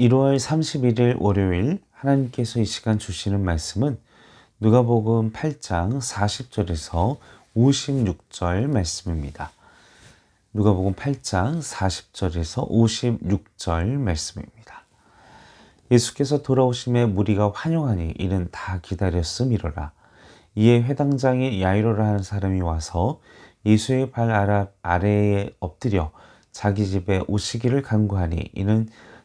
1월 31일 월요일 하나님께서 이 시간 주시는 말씀은 누가복음 8장 40절에서 56절 말씀입니다. 누가복음 8장 40절에서 56절 말씀입니다. 예수께서 돌아오심에 무리가 환영하니 이는 다 기다렸음이로라. 이에 회당장에 야이로라 하는 사람이 와서 예수의 발 아래에 엎드려 자기 집에 오시기를 간구하니 이는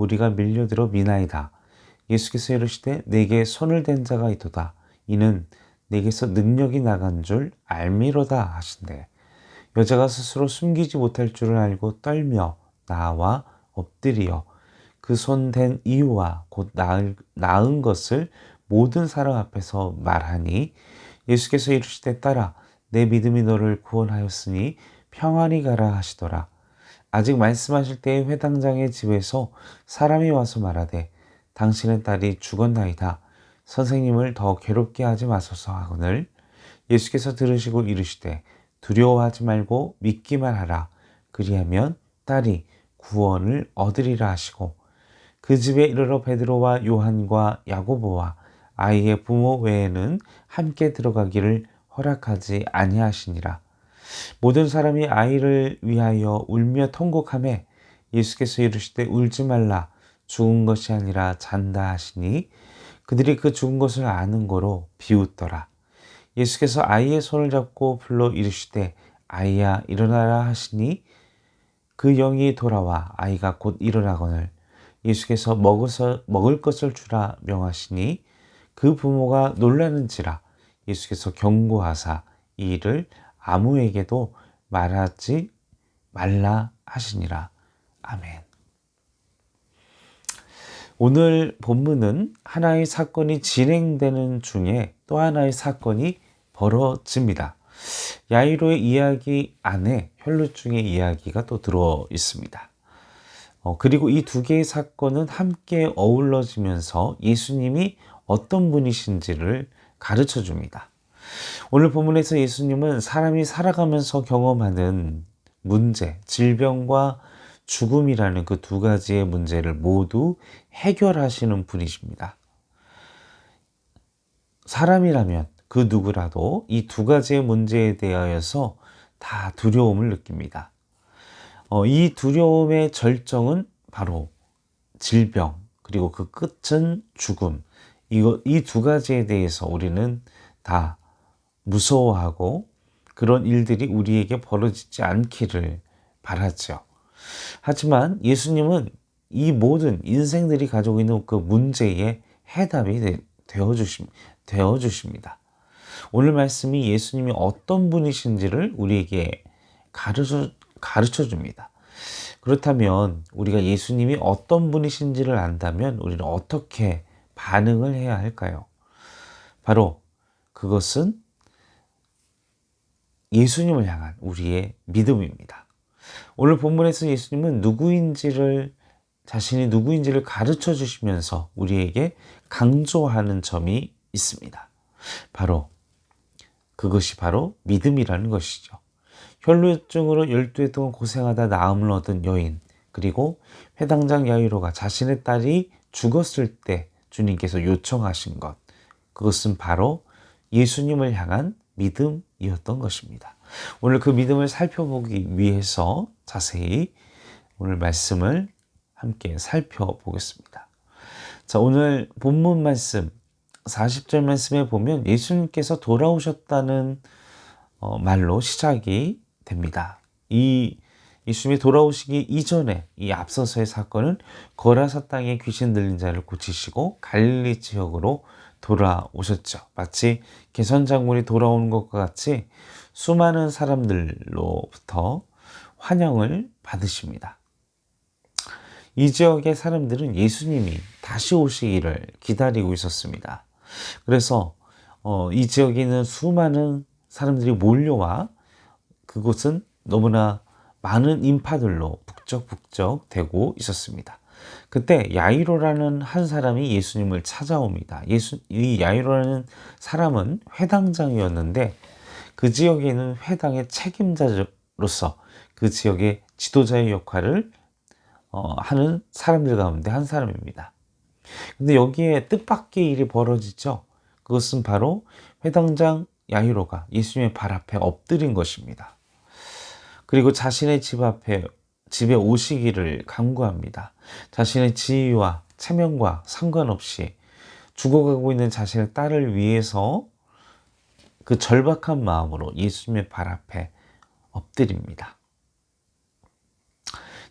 우리가 밀려들어 미나이다. 예수께서 이르시되 내게 손을 댄 자가 있도다. 이는 내게서 능력이 나간 줄 알미로다 하신대. 여자가 스스로 숨기지 못할 줄을 알고 떨며 나와 엎드리어 그 손 댄 이유와 곧 나을, 나은 것을 모든 사람 앞에서 말하니 예수께서 이르시되 따라 내 믿음이 너를 구원하였으니 평안히 가라 하시더라. 아직 말씀하실 때에 회당장의 집에서 사람이 와서 말하되 당신의 딸이 죽었나이다. 선생님을 더 괴롭게 하지 마소서 하거늘 예수께서 들으시고 이르시되 두려워하지 말고 믿기만 하라. 그리하면 딸이 구원을 얻으리라 하시고 그 집에 이르러 베드로와 요한과 야고보와 아이의 부모 외에는 함께 들어가기를 허락하지 아니하시니라. 모든 사람이 아이를 위하여 울며 통곡함에 예수께서 이르시되 울지 말라 죽은 것이 아니라 잔다 하시니 그들이 그 죽은 것을 아는 거로 비웃더라. 예수께서 아이의 손을 잡고 불러 이르시되 아이야 일어나라 하시니 그 영이 돌아와 아이가 곧 일어나거늘 예수께서 먹어서, 먹을 것을 주라 명하시니 그 부모가 놀라는지라 예수께서 경고하사 이 일을 아무에게도 말하지 말라 하시니라. 아멘. 오늘 본문은 하나의 사건이 진행되는 중에 또 하나의 사건이 벌어집니다. 야이로의 이야기 안에 혈루증의 이야기가 또 들어 있습니다. 어, 그리고 이 두 개의 사건은 함께 어울러지면서 예수님이 어떤 분이신지를 가르쳐 줍니다. 오늘 본문에서 예수님은 사람이 살아가면서 경험하는 문제, 질병과 죽음이라는 그 두 가지의 문제를 모두 해결하시는 분이십니다. 사람이라면 그 누구라도 이 두 가지의 문제에 대하여서 다 두려움을 느낍니다. 어, 이 두려움의 절정은 바로 질병, 그리고 그 끝은 죽음. 이거, 이 두 가지에 대해서 우리는 다 무서워하고 그런 일들이 우리에게 벌어지지 않기를 바라죠. 하지만 예수님은 이 모든 인생들이 가지고 있는 그 문제에 해답이 되어 주십니다. 오늘 말씀이 예수님이 어떤 분이신지를 우리에게 가르쳐, 가르쳐 줍니다. 그렇다면 우리가 예수님이 어떤 분이신지를 안다면 우리는 어떻게 반응을 해야 할까요? 바로 그것은 예수님을 향한 우리의 믿음입니다. 오늘 본문에서 예수님은 누구인지를 자신이 누구인지를 가르쳐 주시면서 우리에게 강조하는 점이 있습니다. 바로 그것이 바로 믿음이라는 것이죠. 혈루증으로 12해 동안 고생하다 나음을 얻은 여인, 그리고 회당장 야이로가 자신의 딸이 죽었을 때 주님께서 요청하신 것, 그것은 바로 예수님을 향한 믿음이었던 것입니다. 오늘 그 믿음을 살펴보기 위해서 자세히 오늘 말씀을 함께 살펴보겠습니다. 자, 오늘 본문 말씀 40절 말씀에 보면 예수님께서 돌아오셨다는 어, 말로 시작이 됩니다. 이 예수님이 돌아오시기 이전에 이 앞서서의 사건은 거라사 땅에 귀신 들린 자를 고치시고 갈릴리 지역으로 돌아오셨죠. 마치 개선 장군이 돌아오는 것과 같이 수많은 사람들로부터 환영을 받으십니다. 이 지역의 사람들은 예수님이 다시 오시기를 기다리고 있었습니다. 그래서 어, 이 지역에 있는 수많은 사람들이 몰려와 그곳은 너무나 많은 인파들로 북적북적 되고 있었습니다. 그때 야이로라는 한 사람이 예수님을 찾아옵니다. 예수, 이 야이로라는 사람은 회당장이었는데 그 지역에 있는 회당의 책임자로서 그 지역의 지도자의 역할을 어, 하는 사람들 가운데 한 사람입니다. 근데 여기에 뜻밖의 일이 벌어지죠. 그것은 바로 회당장 야이로가 예수님의 발 앞에 엎드린 것입니다. 그리고 자신의 집 앞에 집에 오시기를 간구합니다. 자신의 지위와 체면과 상관없이 죽어가고 있는 자신의 딸을 위해서 그 절박한 마음으로 예수님의 발 앞에 엎드립니다.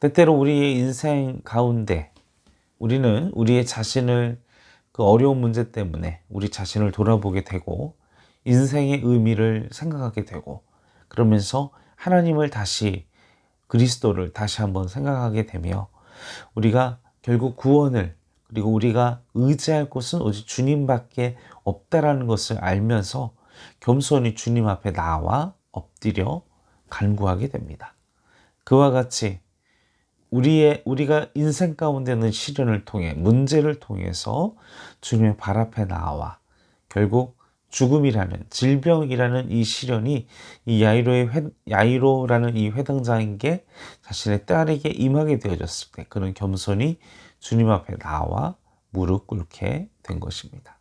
때때로 우리의 인생 가운데 우리는 우리의 자신을 그 어려운 문제 때문에 우리 자신을 돌아보게 되고 인생의 의미를 생각하게 되고 그러면서 하나님을 다시 그리스도를 다시 한번 생각하게 되며 우리가 결국 구원을 그리고 우리가 의지할 곳은 오직 주님밖에 없다라는 것을 알면서 겸손히 주님 앞에 나와 엎드려 간구하게 됩니다. 그와 같이 우리의 우리가 인생 가운데 있는 시련을 통해 문제를 통해서 주님의 발 앞에 나와 결국 죽음이라는 질병이라는 이 시련이 이 야이로의 회, 야이로라는 이 회당장에게 자신의 딸에게 임하게 되어졌을 때 그는 겸손히 주님 앞에 나와 무릎 꿇게 된 것입니다.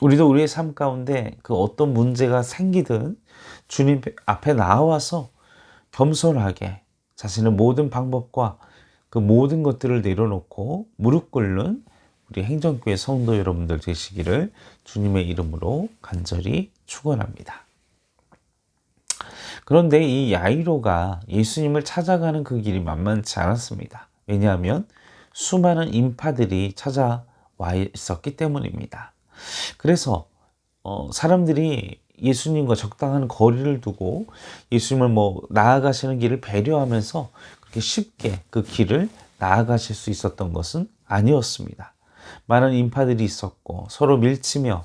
우리도 우리의 삶 가운데 그 어떤 문제가 생기든 주님 앞에 나와서 겸손하게 자신의 모든 방법과 그 모든 것들을 내려놓고 무릎 꿇는 우리 행정교회 성도 여러분들 되시기를 주님의 이름으로 간절히 축원합니다. 그런데 이 야이로가 예수님을 찾아가는 그 길이 만만치 않았습니다. 왜냐하면 수많은 인파들이 찾아와 있었기 때문입니다. 그래서 어, 사람들이 예수님과 적당한 거리를 두고 예수님을 뭐 나아가시는 길을 배려하면서 그렇게 쉽게 그 길을 나아가실 수 있었던 것은 아니었습니다. 많은 인파들이 있었고 서로 밀치며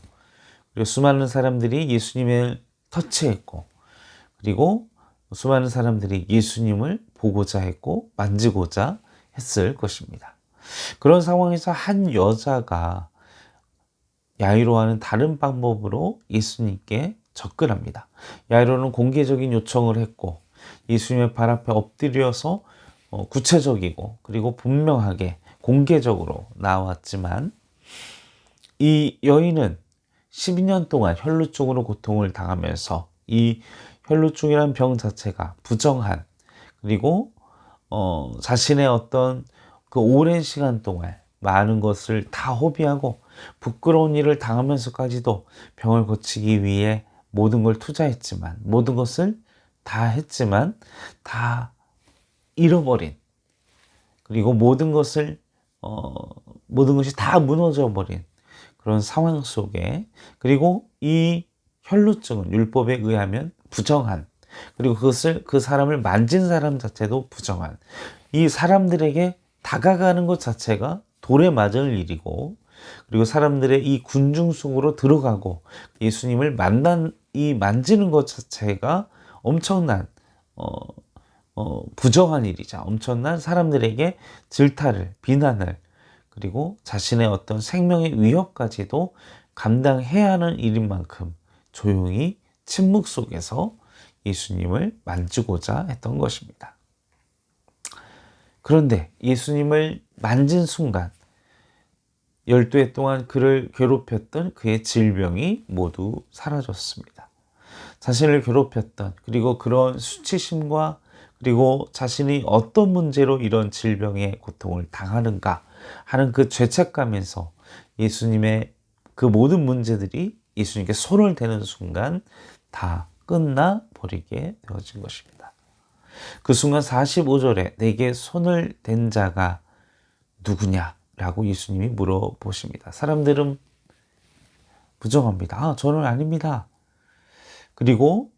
그리고 수많은 사람들이 예수님을 터치했고 그리고 수많은 사람들이 예수님을 보고자 했고 만지고자 했을 것입니다. 그런 상황에서 한 여자가 야이로와는 다른 방법으로 예수님께 접근합니다. 야이로는 공개적인 요청을 했고 예수님의 발 앞에 엎드려서 어, 구체적이고 그리고 분명하게 공개적으로 나왔지만 이 여인은 12년 동안 혈루증으로 고통을 당하면서 이 혈루증이란 병 자체가 부정한 그리고 어, 자신의 어떤 그 오랜 시간 동안 많은 것을 다 허비하고 부끄러운 일을 당하면서까지도 병을 고치기 위해 모든 걸 투자했지만 모든 것을 다 했지만 다 잃어버린 그리고 모든 것을 어, 모든 것이 다 무너져 버린 그런 상황 속에 그리고 이 혈루증은 율법에 의하면 부정한 그리고 그것을 그 사람을 만진 사람 자체도 부정한 이 사람들에게 다가가는 것 자체가 돌에 맞을 일이고 그리고 사람들의 이 군중 속으로 들어가고 예수님을 만난 이 만지는 것 자체가 엄청난 어, 어, 부정한 일이자 엄청난 사람들에게 질타를 비난을 그리고 자신의 어떤 생명의 위협까지도 감당해야 하는 일인 만큼 조용히 침묵 속에서 예수님을 만지고자 했던 것입니다. 그런데 예수님을 만진 순간 열두 해 동안 그를 괴롭혔던 그의 질병이 모두 사라졌습니다. 자신을 괴롭혔던 그리고 그런 수치심과 그리고 자신이 어떤 문제로 이런 질병의 고통을 당하는가 하는 그 죄책감에서 예수님의 그 모든 문제들이 예수님께 손을 대는 순간 다 끝나 버리게 되어진 것입니다. 그 순간 45절에 내게 손을 댄 자가 누구냐? 라고 예수님이 물어보십니다. 사람들은 부정합니다. 아, 저는 아닙니다. 그리고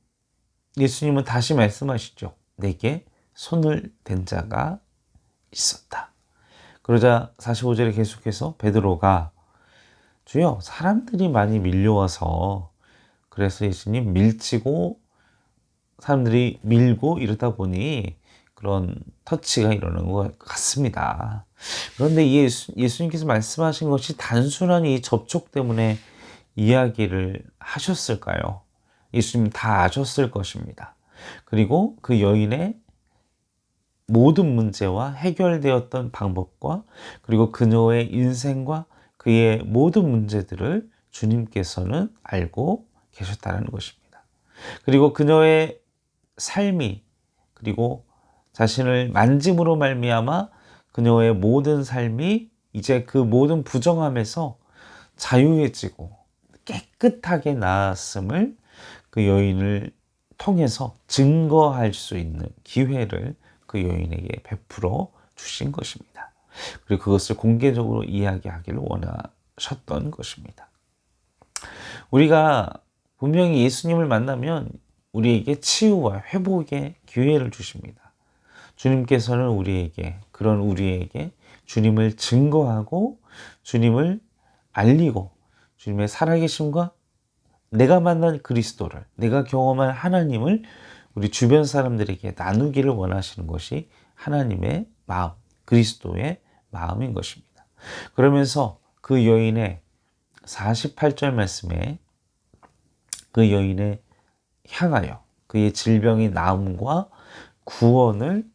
예수님은 다시 말씀하시죠. 내게 손을 댄 자가 있었다. 그러자 45절에 계속해서 베드로가 주여 사람들이 많이 밀려와서 그래서 예수님 밀치고 사람들이 밀고 이러다 보니 그런 터치가 일어나는 것 같습니다. 그런데 예수, 예수님께서 말씀하신 것이 단순한 이 접촉 때문에 이야기를 하셨을까요? 예수님 다 아셨을 것입니다. 그리고 그 여인의 모든 문제와 해결되었던 방법과 그리고 그녀의 인생과 그의 모든 문제들을 주님께서는 알고 계셨다는 것입니다. 그리고 그녀의 삶이 그리고 자신을 만짐으로 말미암아 그녀의 모든 삶이 이제 그 모든 부정함에서 자유해지고 깨끗하게 나았음을 그 여인을 통해서 증거할 수 있는 기회를 그 여인에게 베풀어 주신 것입니다. 그리고 그것을 공개적으로 이야기하기를 원하셨던 것입니다. 우리가 분명히 예수님을 만나면 우리에게 치유와 회복의 기회를 주십니다. 주님께서는 우리에게, 그런 우리에게 주님을 증거하고 주님을 알리고 주님의 살아계심과 내가 만난 그리스도를, 내가 경험한 하나님을 우리 주변 사람들에게 나누기를 원하시는 것이 하나님의 마음, 그리스도의 마음인 것입니다. 그러면서 그 여인의 48절 말씀에 그 여인의 향하여 그의 질병이 나음과 구원을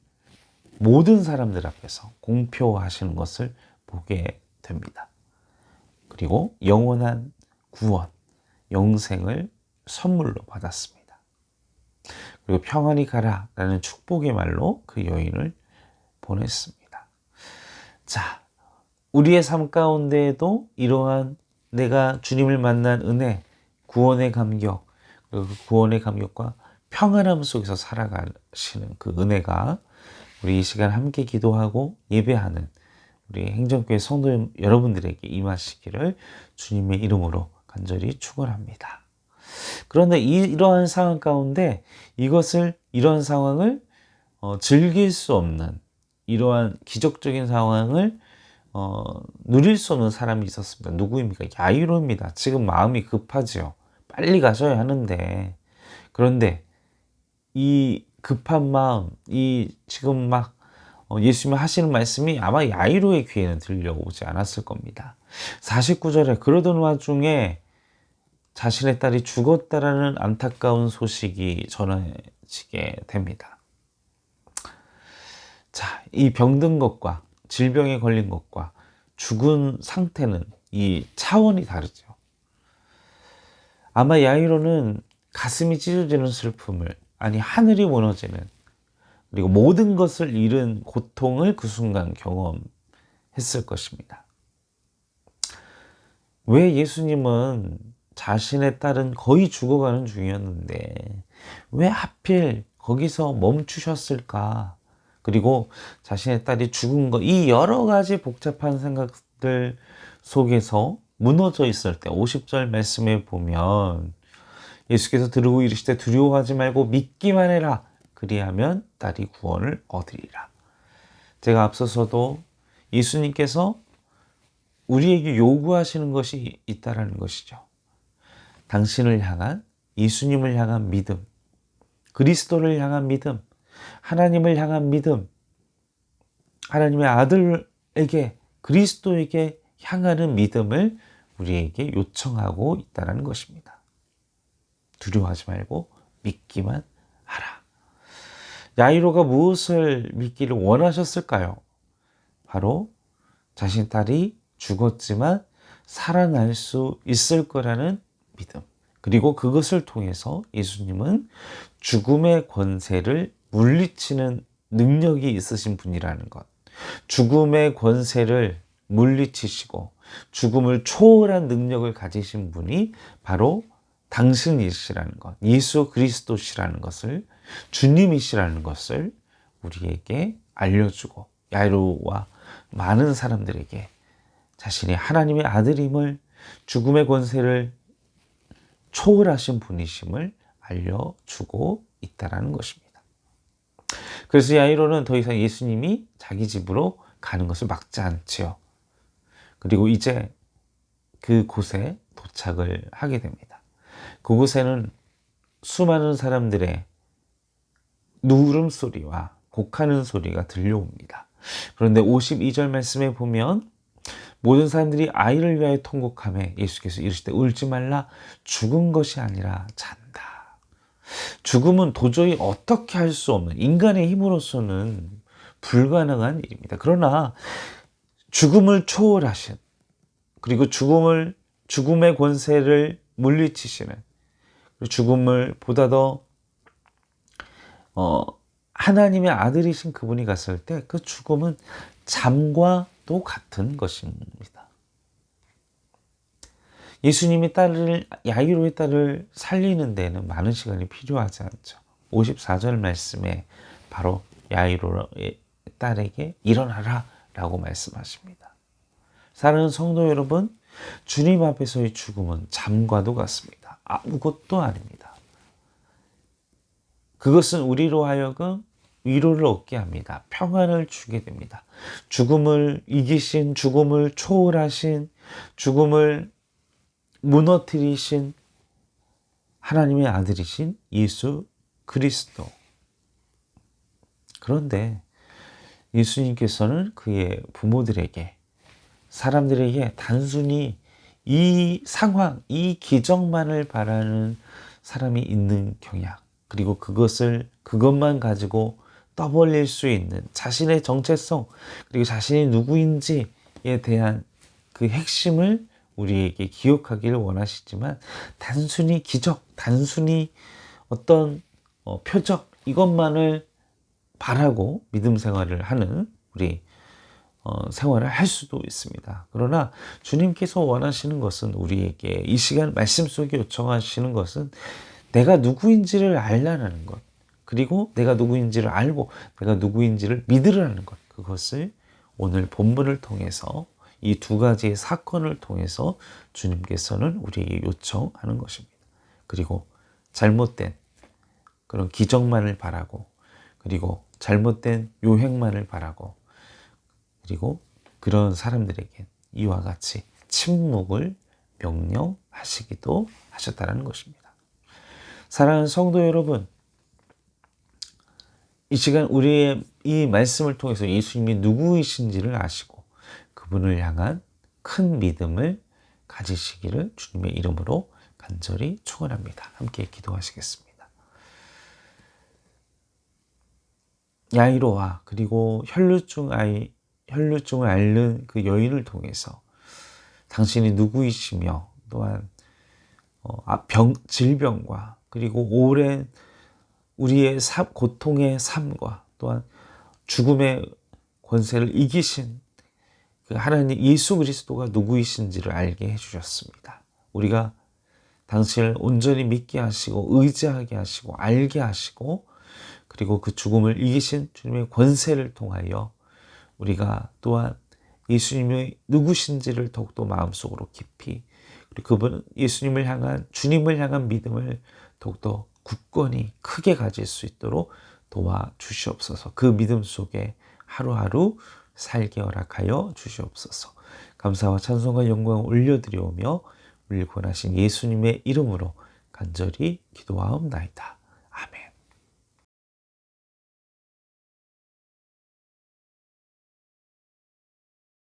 모든 사람들 앞에서 공표하시는 것을 보게 됩니다. 그리고 영원한 구원, 영생을 선물로 받았습니다. 그리고 평안히 가라 라는 축복의 말로 그 여인을 보냈습니다. 자, 우리의 삶 가운데에도 이러한 내가 주님을 만난 은혜, 구원의 감격, 그 구원의 감격과 평안함 속에서 살아가시는 그 은혜가 우리 이 시간 함께 기도하고 예배하는 우리 행정교회 성도 여러분들에게 임하시기를 주님의 이름으로 간절히 축원합니다. 그런데 이 러한 상황 가운데 이것을 이러한 상황을 어, 즐길 수 없는 이러한 기적적인 상황을 어, 누릴 수 없는 사람이 있었습니다. 누구입니까? 야이로입니다. 지금 마음이 급하지요. 빨리 가셔야 하는데 그런데 이 급한 마음, 이 지금 막 어, 예수님이 하시는 말씀이 아마 야이로의 귀에는 들려오지 않았을 겁니다. 49절에 그러던 와중에 자신의 딸이 죽었다라는 안타까운 소식이 전해지게 됩니다. 자, 이 병든 것과 질병에 걸린 것과 죽은 상태는 이 차원이 다르죠. 아마 야이로는 가슴이 찢어지는 슬픔을, 아니, 하늘이 무너지는, 그리고 모든 것을 잃은 고통을 그 순간 경험했을 것입니다. 왜 예수님은 자신의 딸은 거의 죽어가는 중이었는데, 왜 하필 거기서 멈추셨을까? 그리고 자신의 딸이 죽은 것, 이 여러 가지 복잡한 생각들 속에서 무너져 있을 때 50절 말씀에 보면 예수께서 들으고 이르시되 두려워하지 말고 믿기만 해라. 그리하면 딸이 구원을 얻으리라. 제가 앞서서도 예수님께서 우리에게 요구하시는 것이 있다라는 것이죠. 당신을 향한 예수님을 향한 믿음, 그리스도를 향한 믿음, 하나님을 향한 믿음, 하나님의 아들에게 그리스도에게 향하는 믿음을 우리에게 요청하고 있다는 것입니다. 두려워하지 말고 믿기만 하라. 야이로가 무엇을 믿기를 원하셨을까요? 바로 자신 딸이 죽었지만 살아날 수 있을 거라는 믿음. 그리고 그것을 통해서 예수님은 죽음의 권세를 물리치는 능력이 있으신 분이라는 것. 죽음의 권세를 물리치시고 죽음을 초월한 능력을 가지신 분이 바로 당신이시라는 것, 예수 그리스도시라는 것을 주님이시라는 것을 우리에게 알려주고 야이로와 많은 사람들에게 자신이 하나님의 아들임을 죽음의 권세를 초월하신 분이심을 알려주고 있다라는 것입니다. 그래서 야이로는 더 이상 예수님이 자기 집으로 가는 것을 막지 않지요. 그리고 이제 그곳에 도착을 하게 됩니다. 그곳에는 수많은 사람들의 누름 소리와 곡하는 소리가 들려옵니다. 그런데 52절 말씀에 보면 모든 사람들이 아이를 위하여 통곡함에 예수께서 이르시되 울지 말라 죽은 것이 아니라 잔다. 죽음은 도저히 어떻게 할 수 없는 인간의 힘으로서는 불가능한 일입니다. 그러나 죽음을 초월하신 그리고 죽음을 죽음의 권세를 물리치시는 죽음을 보다 더 어, 하나님의 아들이신 그분이 갔을 때 그 죽음은 잠과 도 같은 것입니다. 예수님이 딸을 야이로의 딸을 살리는 데는 많은 시간이 필요하지 않죠. 54절 말씀에 바로 야이로의 딸에게 일어나라 라고 말씀하십니다. 사랑하는 성도 여러분, 주님 앞에서의 죽음은 잠과도 같습니다. 아무것도 아닙니다. 그것은 우리로 하여금 위로를 얻게 합니다. 평안을 주게 됩니다. 죽음을 이기신, 죽음을 초월하신, 죽음을 무너뜨리신 하나님의 아들이신 예수 그리스도. 그런데 예수님께서는 그의 부모들에게 사람들에게 단순히 이 상황, 이 기적만을 바라는 사람이 있는 경향, 그리고 그것을, 그것만 가지고 떠벌릴 수 있는 자신의 정체성, 그리고 자신이 누구인지에 대한 그 핵심을 우리에게 기억하기를 원하시지만, 단순히 기적, 단순히 어떤 어, 표적, 이것만을 바라고 믿음 생활을 하는 우리 어, 생활을 할 수도 있습니다. 그러나 주님께서 원하시는 것은 우리에게 이 시간 말씀 속에 요청하시는 것은 내가 누구인지를 알라는 것. 그리고 내가 누구인지를 알고 내가 누구인지를 믿으라는 것. 그것을 오늘 본문을 통해서 이 두 가지의 사건을 통해서 주님께서는 우리에게 요청하는 것입니다. 그리고 잘못된 그런 기적만을 바라고 그리고 잘못된 요행만을 바라고 그리고 그런 사람들에게 이와 같이 침묵을 명령하시기도 하셨다는 것입니다. 사랑하는 성도 여러분, 이 시간 우리의 이 말씀을 통해서 예수님이 누구이신지를 아시고 그분을 향한 큰 믿음을 가지시기를 주님의 이름으로 간절히 축원합니다. 함께 기도하시겠습니다. 야이로와 그리고 혈루증 아이 혈루증을 앓는 그 여인을 통해서 당신이 누구이시며 또한 어, 아, 병 질병과 그리고 오랜 우리의 삶, 고통의 삶과 또한 죽음의 권세를 이기신 그 하나님 예수 그리스도가 누구이신지를 알게 해주셨습니다. 우리가 당신을 온전히 믿게 하시고 의지하게 하시고 알게 하시고 그리고 그 죽음을 이기신 주님의 권세를 통하여 우리가 또한 예수님이 누구신지를 더욱더 마음속으로 깊이 그리고 그분 예수님을 향한 주님을 향한 믿음을 더욱더 굳건히 크게 가질 수 있도록 도와 주시옵소서. 그 믿음 속에 하루하루 살게 허락하여 주시옵소서. 감사와 찬송과 영광을 올려드리오며 우리 권하신 예수님의 이름으로 간절히 기도하옵나이다.